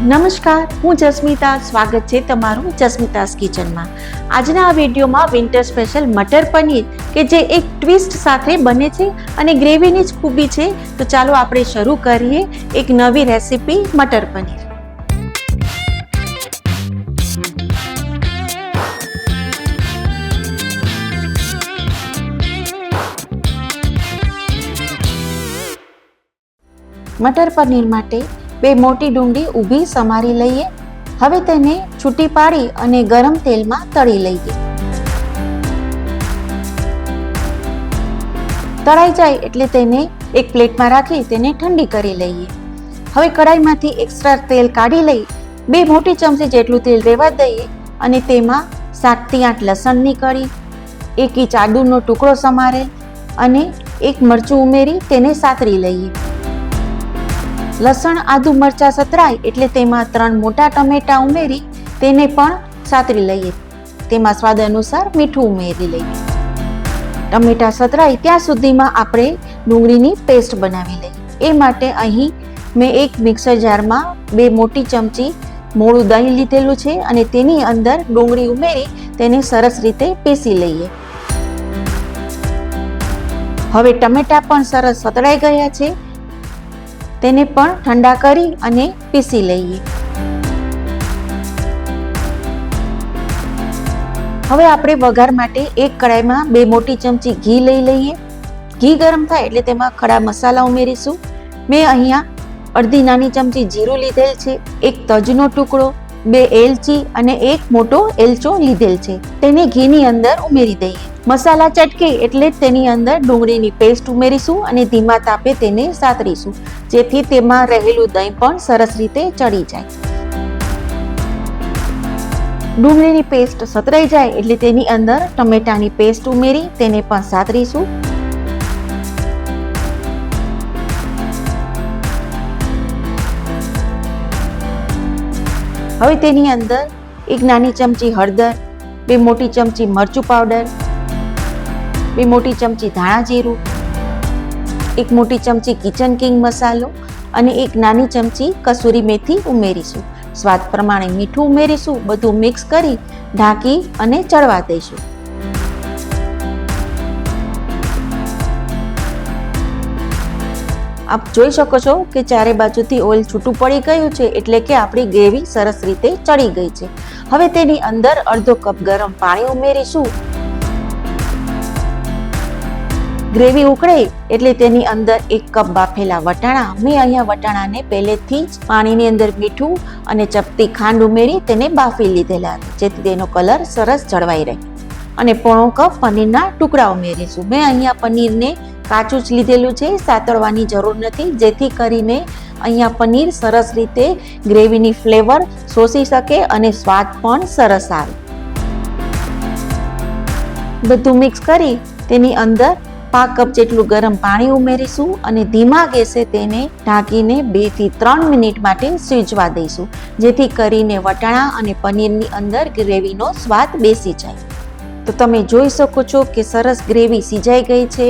નમસ્કાર, હું જસ્મિતા. સ્વાગત છે તમારું જસ્મિતાસ કિચનમાં. આજના આ વિડીયોમાં વિન્ટર સ્પેશિયલ મટર પનીર, કે જે એક ટ્વિસ્ટ સાથે બને છે અને ગ્રેવીની જ ખૂબી છે, તો ચાલો આપણે શરૂ કરીએ એક નવી રેસીપી મટર પનીર. મટર પનીર માટે બે મોટી ડુંગળી ઊભી સમારી લઈએ. હવે તેને છૂટી પાડી અને ગરમ તેલમાં તળી લઈએ. તળાઈ જાય એટલે તેને એક પ્લેટમાં રાખી તેને ઠંડી કરી લઈએ. હવે કડાઈમાંથી એક્સ્ટ્રા તેલ કાઢી લઈ બે મોટી ચમચી જેટલું તેલ રહેવા દઈએ અને તેમાં સાતથી આઠ લસણની કળી એક ઇંચ આદુનો ટુકડો સમારેલ અને એક મરચું ઉમેરી તેને સાતરી લઈએ. લસણ, આદુ મરચાં સતરાય એટલે તેમાં ત્રણ મોટા ટમેટા ઉમેરી તેને પણ સાતરી લઈએ. તેમાં સ્વાદ અનુસાર મીઠું ઉમેરી લઈએ. ટમેટા સતરાય ત્યાં સુધીમાં આપણે ડુંગળીની પેસ્ટ બનાવી લઈએ. એ માટે અહીં મેં એક મિક્સર જારમાં બે મોટી ચમચી મોળું દહીં લીધેલું છે અને તેની અંદર ડુંગળી ઉમેરી તેને સરસ રીતે પીસી લઈએ. હવે ટમેટા પણ સરસ સતળાઈ ગયા છે. તેને પણ ઠંડા કરી અને પીસી લઈએ. હવે આપણે વઘાર માટે એક કડાઈમાં બે મોટી ચમચી ઘી લઈ લઈએ. ઘી ગરમ થાય એટલે તેમાં ખડા મસાલા ઉમેરીશું. મેં અહીંયા અડધી નાની ચમચી જીરું લીધેલ છે, એક તજનો ટુકડો બે એલચી અને એક મોટો એલચો લીધેલ છે. તેને ઘીની અંદર ઉમેરી દઈએ. મસાલા ચટકે એટલે તેની અંદર ડુંગળીની પેસ્ટ ઉમેરીશું અને ધીમા તાપે તેને સાતરીશું, જેથી તેમાં રહેલું દહીં પણ સરસ રીતે ચડી જાય. ડુંગળીની પેસ્ટ સતરાઈ જાય એટલે તેની અંદર ટમેટાની પેસ્ટ ઉમેરી તેને પણ સાતરીશું. હવે તેની અંદર એક નાની ચમચી હળદર, બે મોટી ચમચી મરચું પાવડર બે મોટી ચમચી ધાણા જીરું, એક મોટી ચમચી કિચન કિંગ મસાલો અને એક નાની ચમચી કસૂરી મેથી ઉમેરીશું. સ્વાદ પ્રમાણે મીઠું ઉમેરીશું, બધું મિક્સ કરી ઢાંકી અને ચડવા દઈશું. આપ જોઈ શકો છો કે ચારે બાજુથી ઓઇલ છૂટું પડી ગયું છે એટલે કે આપણી ગ્રેવી સરસ રીતે ચડી ગઈ છે. હવે તેની અંદર અડધો કપ ગરમ પાણી ઉમેરીશું. ગ્રેવી ઉકળે એટલે તેની અંદર એક કપ બાફેલા વટાણા. મેં અહીંયા વટાણાને પહેલેથી જ પાણીની અંદર મીઠું અને ચપટી ખાંડ ઉમેરી તેને બાફી લીધેલા જેથી તેનો કલર સરસ જળવાઈ રહે. અને પોણો કપ પનીરના ટુકડા ઉમેરીશું. મેં અહીંયા પનીરને કાચું જ લીધેલું છે, સાતળવાની જરૂર નથી. જેથી કરીને અહીંયા પનીર સરસ રીતે ગ્રેવીની ફ્લેવર શોષી શકે અને સ્વાદ પણ સરસ આવે. બધું મિક્સ કરી તેની અંદર પાંચ કપ જેટલું ગરમ પાણી ઉમેરીશું અને ધીમા ગેસે તેને ઢાંકીને બેથી ત્રણ મિનિટ માટે સીજવા દઈશું. જેથી કરીને વટાણા અને પનીરની અંદર ગ્રેવીનો સ્વાદ બેસી જાય. તો તમે જોઈ શકો છો કે સરસ ગ્રેવી સિજાઈ ગઈ છે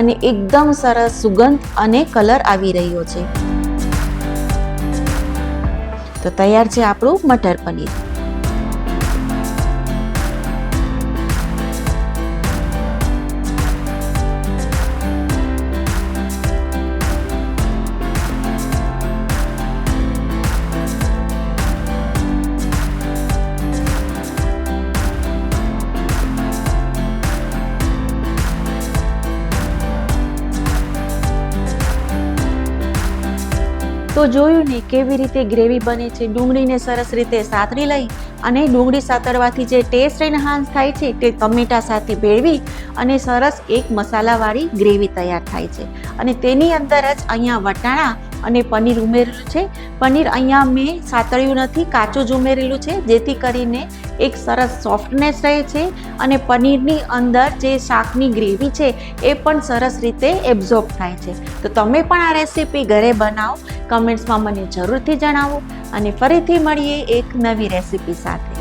અને એકદમ સરસ સુગંધ અને કલર આવી રહ્યો છે. તો તૈયાર છે આપણું મટર પનીર. તો જોયું ને કેવી રીતે ગ્રેવી બને છે. ડુંગળીને સરસ રીતે સાતરી લઈ અને ડુંગળી સાતરવાથી જે ટેસ્ટ એનહાન્સ થાય છે તે ટમેટા સાથે ભેળવી અને સરસ એક મસાલાવાળી ગ્રેવી તૈયાર થાય છે. અને તેની અંદર જ અહીંયા વટાણા અને પનીર ઉમેરેલું છે. પનીર અહીંયા મેં સાતળ્યું નથી, કાચું જ ઉમેરેલું છે. જેથી કરીને એક સરસ સોફ્ટનેસ રહે છે અને પનીરની અંદર જે શાકની ગ્રેવી છે એ પણ સરસ રીતે એબ્ઝોર્બ થાય છે. તો તમે પણ આ રેસીપી ઘરે બનાવો. કમેન્ટ્સમાં મને જરૂરથી જણાવો અને ફરીથી મળીએ એક નવી રેસીપી સાથે.